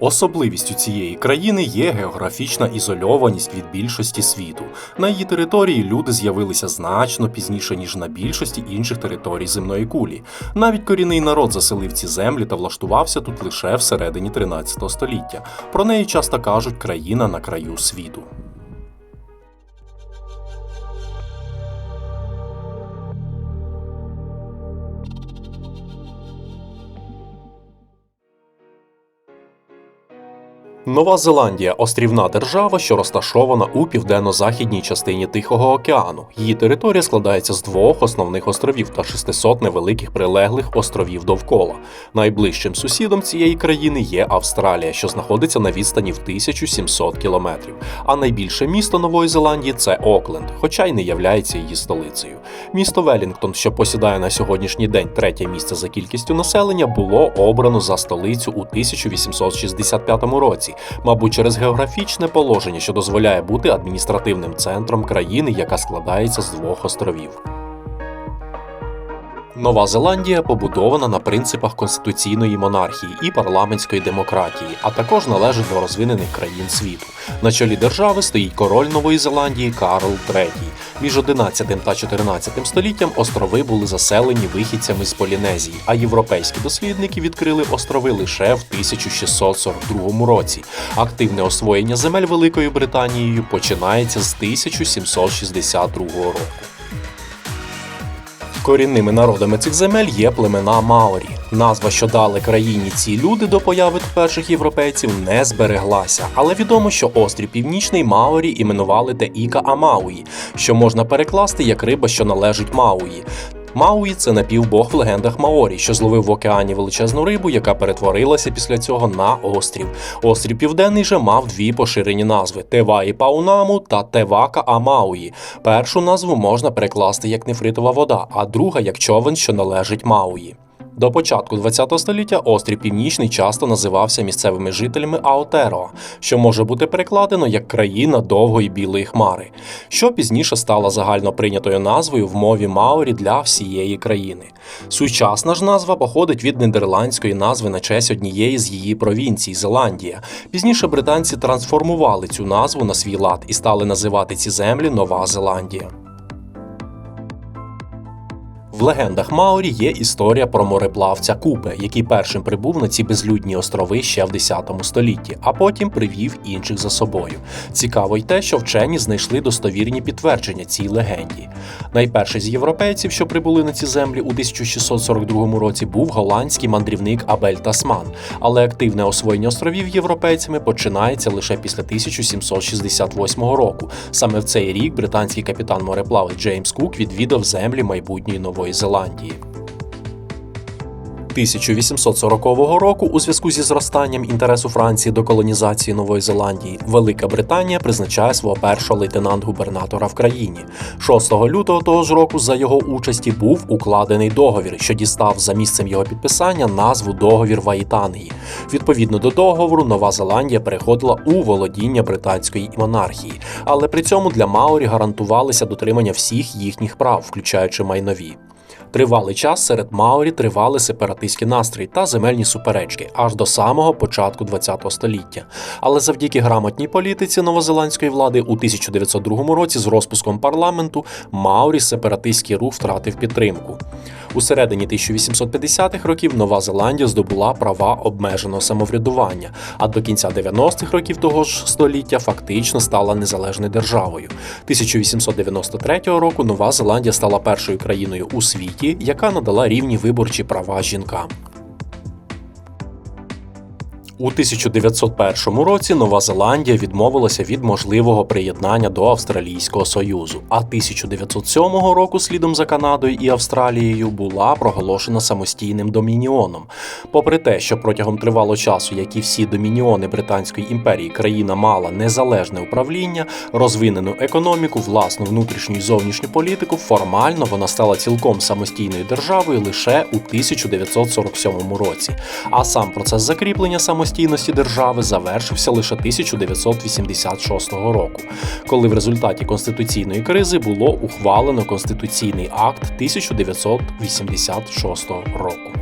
Особливістю цієї країни є географічна ізольованість від більшості світу. На її території люди з'явилися значно пізніше, ніж на більшості інших територій земної кулі. Навіть корінний народ заселив ці землі та влаштувався тут лише всередині 13 століття. Про неї часто кажуть країна на краю світу. Нова Зеландія острівна держава, що розташована у південно-західній частині Тихого океану. Її територія складається з двох основних островів та 600 невеликих прилеглих островів довкола. Найближчим сусідом цієї країни є Австралія, що знаходиться на відстані в 1700 кілометрів. А найбільше місто Нової Зеландії це Окленд, хоча й не являється її столицею. Місто Велінгтон, що посідає на сьогоднішній день третє місце за кількістю населення, було обрано за столицю у 1865 році мабуть, через географічне положення, що дозволяє бути адміністративним центром країни, яка складається з двох островів. Нова Зеландія побудована на принципах конституційної монархії і парламентської демократії, а також належить до розвинених країн світу. На чолі держави стоїть король Нової Зеландії Карл III. Між 11 та 14 століттям острови були заселені вихідцями з Полінезії, а європейські дослідники відкрили острови лише в 1642 році. Активне освоєння земель Великою Британією починається з 1762 року. Корінними народами цих земель є племена Маорі. Назва, що дали країні ці люди до появи перших європейців, не збереглася, але відомо, що острів Північний Маорі іменували Теіка Амауї, що можна перекласти як риба, що належить Мауї. Мауї це напівбог в легендах Маорі, що зловив в океані величезну рибу, яка перетворилася після цього на острів. Острів Південний же мав дві поширені назви: Теваї Паунаму та Тевака Амауї. Першу назву можна перекласти як нефритова вода, а друга як човен, що належить Мауї. До початку ХХ століття острів Північний часто називався місцевими жителями Аотероа, що може бути перекладено як країна довгої білої хмари, що пізніше стала загально прийнятою назвою в мові Маорі для всієї країни. Сучасна ж назва походить від нідерландської назви на честь однієї з її провінцій Зеландія. Пізніше британці трансформували цю назву на свій лад і стали називати ці землі Нова Зеландія. В легендах Маорі є історія про мореплавця Купе, який першим прибув на ці безлюдні острови ще в 10 столітті, а потім привів інших за собою. Цікаво й те, що вчені знайшли достовірні підтвердження цій легенді. Найперший з європейців, що прибули на ці землі у 1642 році, був голландський мандрівник Абель Тасман, але активне освоєння островів європейцями починається лише після 1768 року. Саме в цей рік британський капітан мореплавець Джеймс Кук відвідав землі майбутньої нової. Нової Зеландії. 1840 року, у зв'язку зі зростанням інтересу Франції до колонізації Нової Зеландії, Велика Британія призначає свого першого лейтенант-губернатора в країні. 6 лютого того ж року за його участі був укладений договір, що дістав за місцем його підписання назву договір Ваїтанії. Відповідно до договору, Нова Зеландія переходила у володіння британської монархії, але при цьому для Маорі гарантувалися дотримання всіх їхніх прав, включаючи майнові. Тривалий час серед Маорі тривали сепаратистські настрої та земельні суперечки аж до самого початку ХХ століття. Але завдяки грамотній політиці новозеландської влади у 1902 році з розпуском парламенту Маорі сепаратистський рух втратив підтримку. У середині 1850-х років Нова Зеландія здобула права обмеженого самоврядування, а до кінця 90-х років того ж століття фактично стала незалежною державою. 1893 року Нова Зеландія стала першою країною у світі, яка надала рівні виборчі права жінкам. У 1901 році Нова Зеландія відмовилася від можливого приєднання до Австралійського Союзу, а 1907 року, слідом за Канадою і Австралією, була проголошена самостійним домініоном. Попри те, що протягом тривалого часу, як і всі домініони Британської імперії, країна мала незалежне управління, розвинену економіку, власну внутрішню і зовнішню політику, формально вона стала цілком самостійною державою лише у 1947 році. А сам процес закріплення самостійності самостійності держави завершився лише 1986 року, коли в результаті конституційної кризи було ухвалено конституційний акт 1986 року.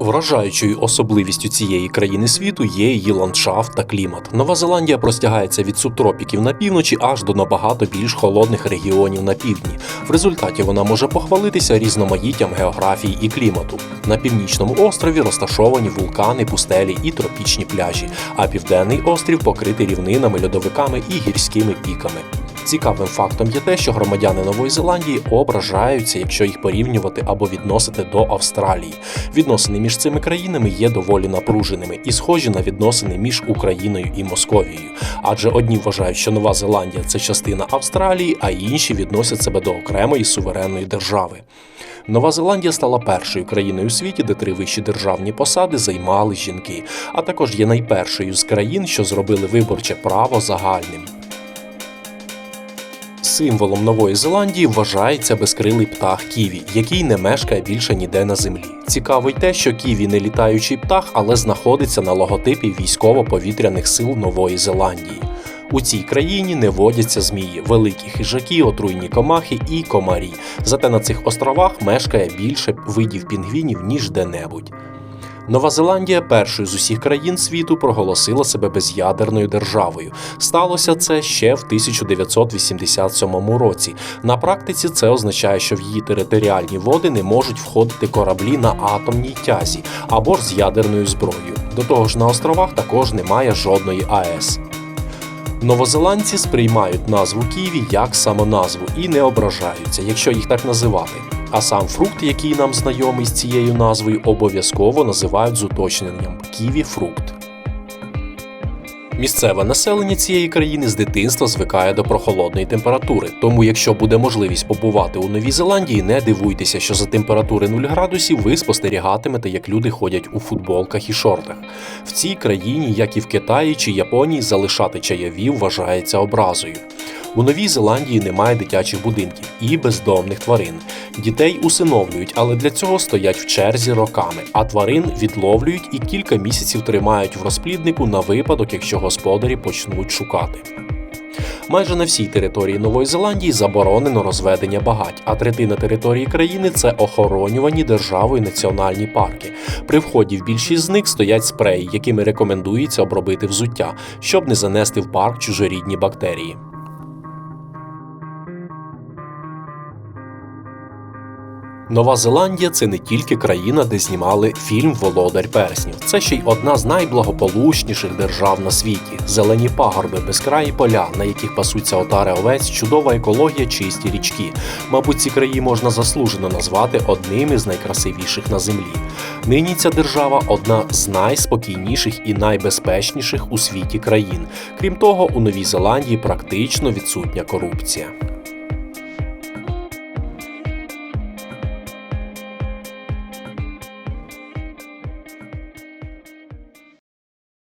Вражаючою особливістю цієї країни світу є її ландшафт та клімат. Нова Зеландія простягається від субтропіків на півночі аж до набагато більш холодних регіонів на півдні. В результаті вона може похвалитися різноманіттям географії і клімату. На північному острові розташовані вулкани, пустелі і тропічні пляжі, а південний острів покритий рівнинами, льодовиками і гірськими піками. Цікавим фактом є те, що громадяни Нової Зеландії ображаються, якщо їх порівнювати або відносити до Австралії. Відносини між цими країнами є доволі напруженими і схожі на відносини між Україною і Московією. Адже одні вважають, що Нова Зеландія це частина Австралії, а інші відносять себе до окремої суверенної держави. Нова Зеландія стала першою країною у світі, де три вищі державні посади займали жінки, а також є найпершою з країн, що зробили виборче право загальним. Символом Нової Зеландії вважається безкрилий птах Ківі, який не мешкає більше ніде на землі. Цікаво й те, що Ківі не літаючий птах, але знаходиться на логотипі військово-повітряних сил Нової Зеландії. У цій країні не водяться змії, великі хижаки, отруйні комахи і комарі. Зате на цих островах мешкає більше видів пінгвінів ніж де-небудь. Нова Зеландія першою з усіх країн світу проголосила себе без'ядерною державою. Сталося це ще в 1987 році. На практиці це означає, що в її територіальні води не можуть входити кораблі на атомній тязі або ж з ядерною зброєю. До того ж, на островах також немає жодної АЕС. Новозеландці сприймають назву Ківі як самоназву і не ображаються, якщо їх так називати. А сам фрукт, який нам знайомий з цією назвою, обов'язково називають з уточненням ківі фрукт. Місцеве населення цієї країни з дитинства звикає до прохолодної температури. Тому, якщо буде можливість побувати у Новій Зеландії, не дивуйтеся, що за температури 0 градусів ви спостерігатимете, як люди ходять у футболках і шортах. В цій країні, як і в Китаї чи Японії, залишати чайові вважається образою. У Новій Зеландії немає дитячих будинків і бездомних тварин. Дітей усиновлюють, але для цього стоять в черзі роками, а тварин відловлюють і кілька місяців тримають в розпліднику на випадок, якщо господарі почнуть шукати. Майже на всій території Нової Зеландії заборонено розведення багать, а третина території країни це охоронювані державою національні парки. При вході в більшість з них стоять спреї, якими рекомендується обробити взуття, щоб не занести в парк чужорідні бактерії. Нова Зеландія це не тільки країна, де знімали фільм Володар Перснів. Це ще й одна з найблагополучніших держав на світі. Зелені пагорби, безкраї поля, на яких пасуться отари овець, чудова екологія, чисті річки. Мабуть, ці краї можна заслужено назвати одним із найкрасивіших на землі. Нині ця держава одна з найспокійніших і найбезпечніших у світі країн. Крім того, у Новій Зеландії практично відсутня корупція.